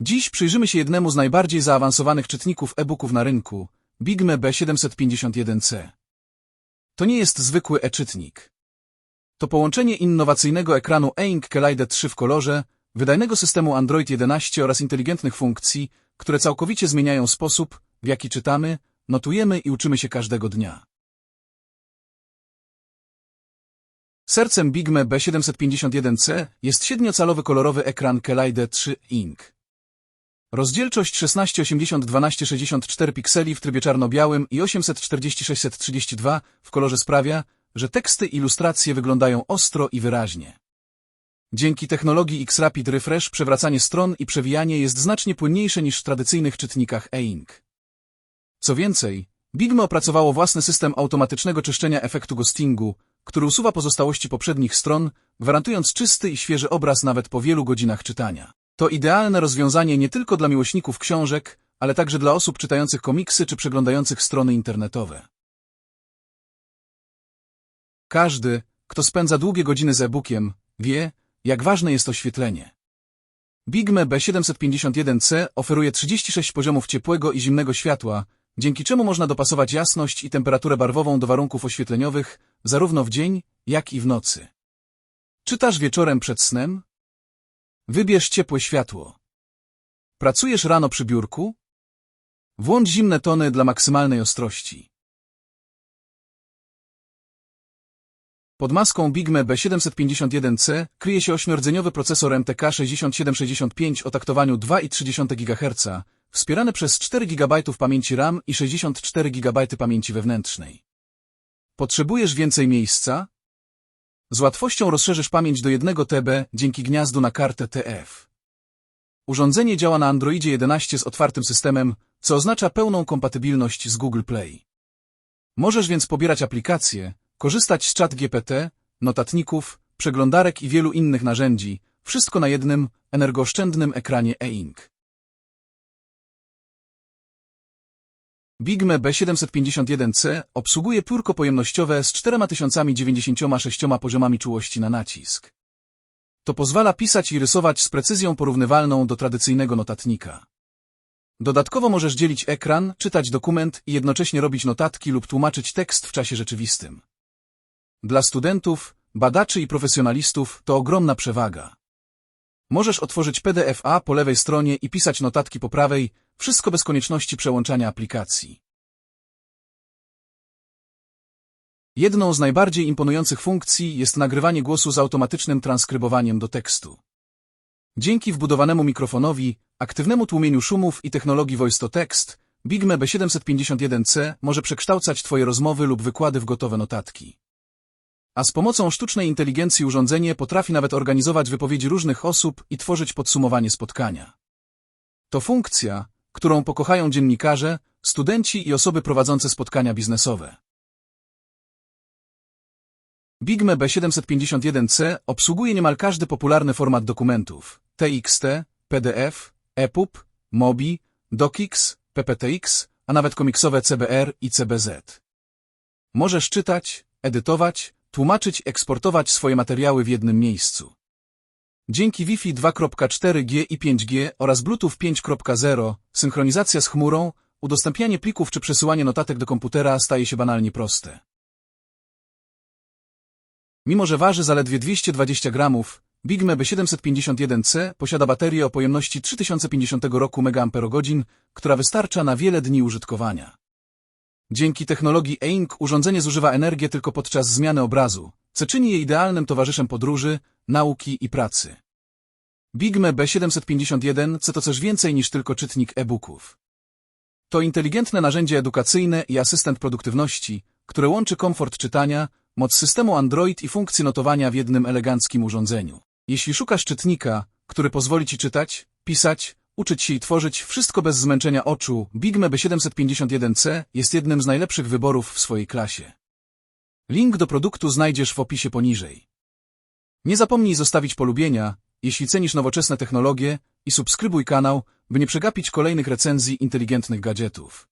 Dziś przyjrzymy się jednemu z najbardziej zaawansowanych czytników e-booków na rynku, Bigme B751C. To nie jest zwykły e-czytnik. To połączenie innowacyjnego ekranu e-Ink Kaleido 3 w kolorze, wydajnego systemu Android 11 oraz inteligentnych funkcji, które całkowicie zmieniają sposób, w jaki czytamy, notujemy i uczymy się każdego dnia. Sercem Bigme B751C jest siedmiocalowy kolorowy ekran Kaleido 3 Ink. Rozdzielczość 1680 1264 pikseli w trybie czarno-białym i 840 632 w kolorze sprawia, że teksty i ilustracje wyglądają ostro i wyraźnie. Dzięki technologii X-Rapid Refresh przewracanie stron i przewijanie jest znacznie płynniejsze niż w tradycyjnych czytnikach e-ink. Co więcej, Bigme opracowało własny system automatycznego czyszczenia efektu ghostingu, który usuwa pozostałości poprzednich stron, gwarantując czysty i świeży obraz nawet po wielu godzinach czytania. To idealne rozwiązanie nie tylko dla miłośników książek, ale także dla osób czytających komiksy czy przeglądających strony internetowe. Każdy, kto spędza długie godziny z e-bookiem, wie, jak ważne jest oświetlenie. Bigme B751C oferuje 36 poziomów ciepłego i zimnego światła, dzięki czemu można dopasować jasność i temperaturę barwową do warunków oświetleniowych zarówno w dzień, jak i w nocy. Czytasz wieczorem przed snem? Wybierz ciepłe światło. Pracujesz rano przy biurku? Włącz zimne tony dla maksymalnej ostrości. Pod maską Bigme B751C kryje się ośmiordzeniowy procesor MTK 6765 o taktowaniu 2,3 GHz, wspierany przez 4 GB pamięci RAM i 64 GB pamięci wewnętrznej. Potrzebujesz więcej miejsca? Z łatwością rozszerzysz pamięć do 1 TB dzięki gniazdu na kartę TF. Urządzenie działa na Androidzie 11 z otwartym systemem, co oznacza pełną kompatybilność z Google Play. Możesz więc pobierać aplikacje, korzystać z czat GPT, notatników, przeglądarek i wielu innych narzędzi, wszystko na jednym, energooszczędnym ekranie e-ink. Bigme B751C obsługuje piórko pojemnościowe z 4096 poziomami czułości na nacisk. To pozwala pisać i rysować z precyzją porównywalną do tradycyjnego notatnika. Dodatkowo możesz dzielić ekran, czytać dokument i jednocześnie robić notatki lub tłumaczyć tekst w czasie rzeczywistym. Dla studentów, badaczy i profesjonalistów to ogromna przewaga. Możesz otworzyć PDF-A po lewej stronie i pisać notatki po prawej, wszystko bez konieczności przełączania aplikacji. Jedną z najbardziej imponujących funkcji jest nagrywanie głosu z automatycznym transkrybowaniem do tekstu. Dzięki wbudowanemu mikrofonowi, aktywnemu tłumieniu szumów i technologii Voice to Text, Bigme B751C może przekształcać Twoje rozmowy lub wykłady w gotowe notatki. A z pomocą sztucznej inteligencji urządzenie potrafi nawet organizować wypowiedzi różnych osób i tworzyć podsumowanie spotkania. To funkcja, którą pokochają dziennikarze, studenci i osoby prowadzące spotkania biznesowe. Bigme B751C obsługuje niemal każdy popularny format dokumentów TXT, PDF, EPUB, MOBI, DocX, PPTX, a nawet komiksowe CBR i CBZ. Możesz czytać, edytować, tłumaczyć, eksportować swoje materiały w jednym miejscu. Dzięki Wi-Fi 2.4G i 5G oraz Bluetooth 5.0 synchronizacja z chmurą, udostępnianie plików czy przesyłanie notatek do komputera staje się banalnie proste. Mimo, że waży zaledwie 220 gramów, Bigme B751C posiada baterię o pojemności 3050 roku mAh, która wystarcza na wiele dni użytkowania. Dzięki technologii e-ink urządzenie zużywa energię tylko podczas zmiany obrazu, co czyni je idealnym towarzyszem podróży, nauki i pracy. Bigme B751C to coś więcej niż tylko czytnik e-booków. To inteligentne narzędzie edukacyjne i asystent produktywności, które łączy komfort czytania, moc systemu Android i funkcję notowania w jednym eleganckim urządzeniu. Jeśli szukasz czytnika, który pozwoli Ci czytać, pisać, uczyć się i tworzyć wszystko bez zmęczenia oczu, Bigme B751C jest jednym z najlepszych wyborów w swojej klasie. Link do produktu znajdziesz w opisie poniżej. Nie zapomnij zostawić polubienia, jeśli cenisz nowoczesne technologie i subskrybuj kanał, by nie przegapić kolejnych recenzji inteligentnych gadżetów.